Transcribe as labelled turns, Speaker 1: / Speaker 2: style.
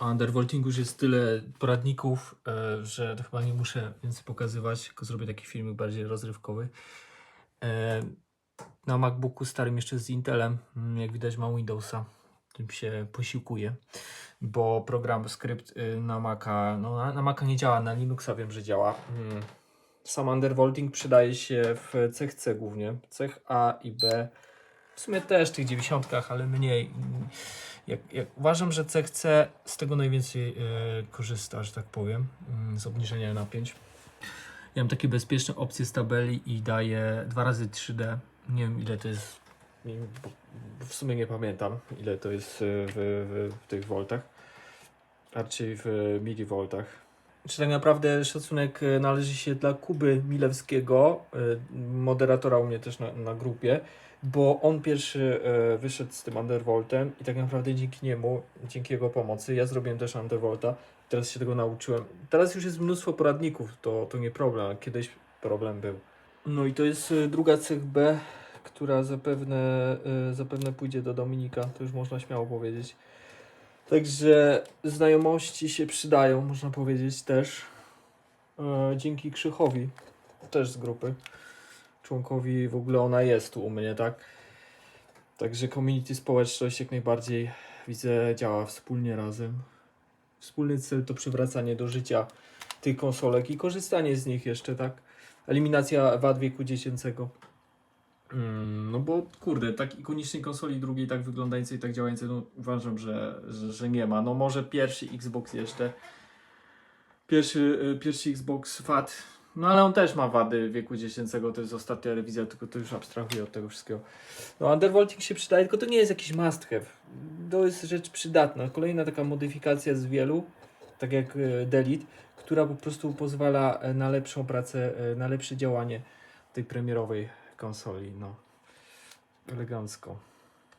Speaker 1: O Undervoltingu już jest tyle poradników, e, że to chyba nie muszę więcej pokazywać, tylko zrobię taki filmik bardziej rozrywkowy. E, na MacBooku starym jeszcze z Intelem, mm, jak widać mam Windowsa, tym się posiłkuję, bo program, skrypt y, na Maca, no na, na Maca nie działa, na Linuxa wiem, że działa. Mm. Sam Undervolting przydaje się w cech C głównie, cech A i B, w sumie też w tych 90, ale mniej. Jak, jak uważam, że cech C z tego najwięcej e, korzysta, że tak powiem, mm, z obniżenia napięć. Ja mam takie bezpieczne opcje z tabeli i daję 2 razy 3D. Nie wiem ile to jest, w sumie nie pamiętam ile to jest e, w, w, w tych voltach, raczej w milivoltach. Czy tak naprawdę szacunek e, należy się dla Kuby Milewskiego, e, moderatora u mnie też na, na grupie, bo on pierwszy e, wyszedł z tym Undervoltem i tak naprawdę dzięki niemu, dzięki jego pomocy, ja zrobiłem też Undervolta, teraz się tego nauczyłem. Teraz już jest mnóstwo poradników, to, to nie problem, a kiedyś problem był. No i to jest druga cech B, która zapewne, zapewne pójdzie do Dominika, to już można śmiało powiedzieć. Także znajomości się przydają, można powiedzieć też. E, dzięki Krzychowi, też z grupy członkowi w ogóle ona jest tu u mnie, tak? Także community społeczność jak najbardziej widzę działa wspólnie razem. Wspólny cel to przywracanie do życia tych konsolek i korzystanie z nich jeszcze, tak? Eliminacja wad wieku dziecięcego. Mm, no bo kurde, tak ikonicznej konsoli drugiej, tak wyglądającej, tak działającej, no uważam, że, że, że nie ma. No może pierwszy Xbox jeszcze. Pierwszy, y, pierwszy Xbox FAT. No ale on też ma wady wieku dziecięcego, to jest ostatnia rewizja, tylko to już abstrahuję od tego wszystkiego. No Undervolting się przydaje, tylko to nie jest jakiś must have. To jest rzecz przydatna. Kolejna taka modyfikacja z wielu, tak jak y, Delete, która po prostu pozwala e, na lepszą pracę, e, na lepsze działanie tej premierowej konsoli. No, elegancko.